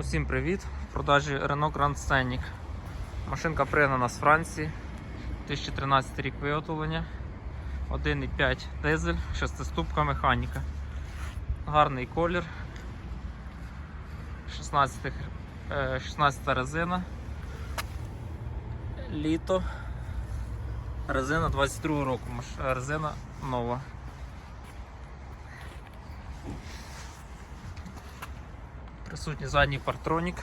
Усім привіт! В продажі Renault Grand Scenic. Машинка пригнана з Франції. 2013 рік виготовлення. 1,5 дизель, шестиступка механіка. Гарний колір. 16, е, 16 резина. Літо. Резина 22 року. Резина нова. Присутній задній партронік.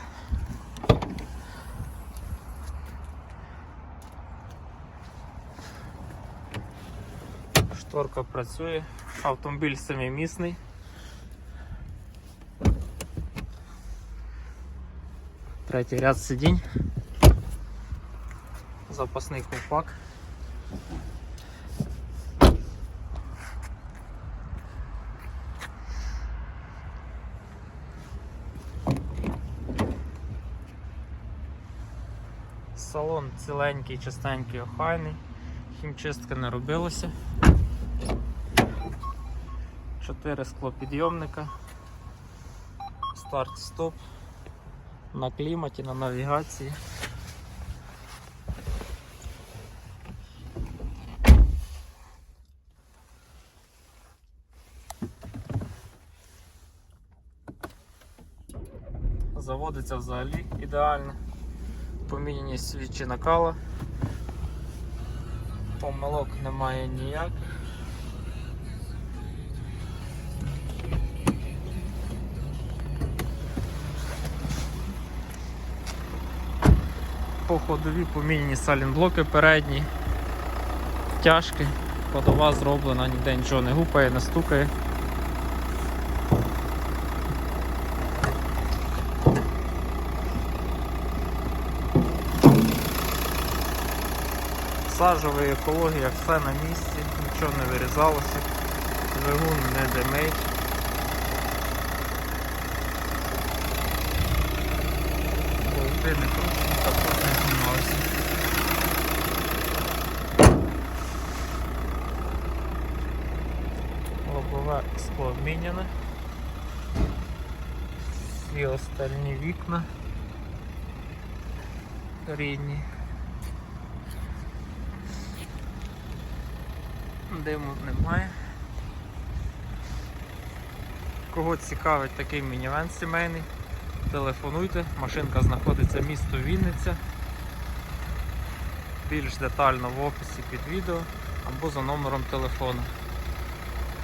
Шторка працює, автомобіль семимісний. Третій ряд сидінь. Запасний ковпак. Салон ціленький, чистенький, охайний, хімчистка не робилося. Чотири склопідйомника, старт-стоп, на кліматі, на навігації. Заводиться взагалі ідеально поміняні свічі накала. Помилок немає ніяких. По ходові поміняні салінблоки передні, тяжкі, ходова зроблена, ніде нічого не гупає, не стукає. Сажова екологія, все на місці, нічого не вирізалося, двигун не димить. Болти не кручені, також не знімалися. Лобове скло обміняне. Всі остальні вікна рідні. Диму немає. Кого цікавить такий мінівен сімейний, телефонуйте, машинка знаходиться місто Вінниця. Більш детально в описі під відео або за номером телефону.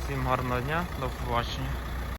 Всім гарного дня, до побачення.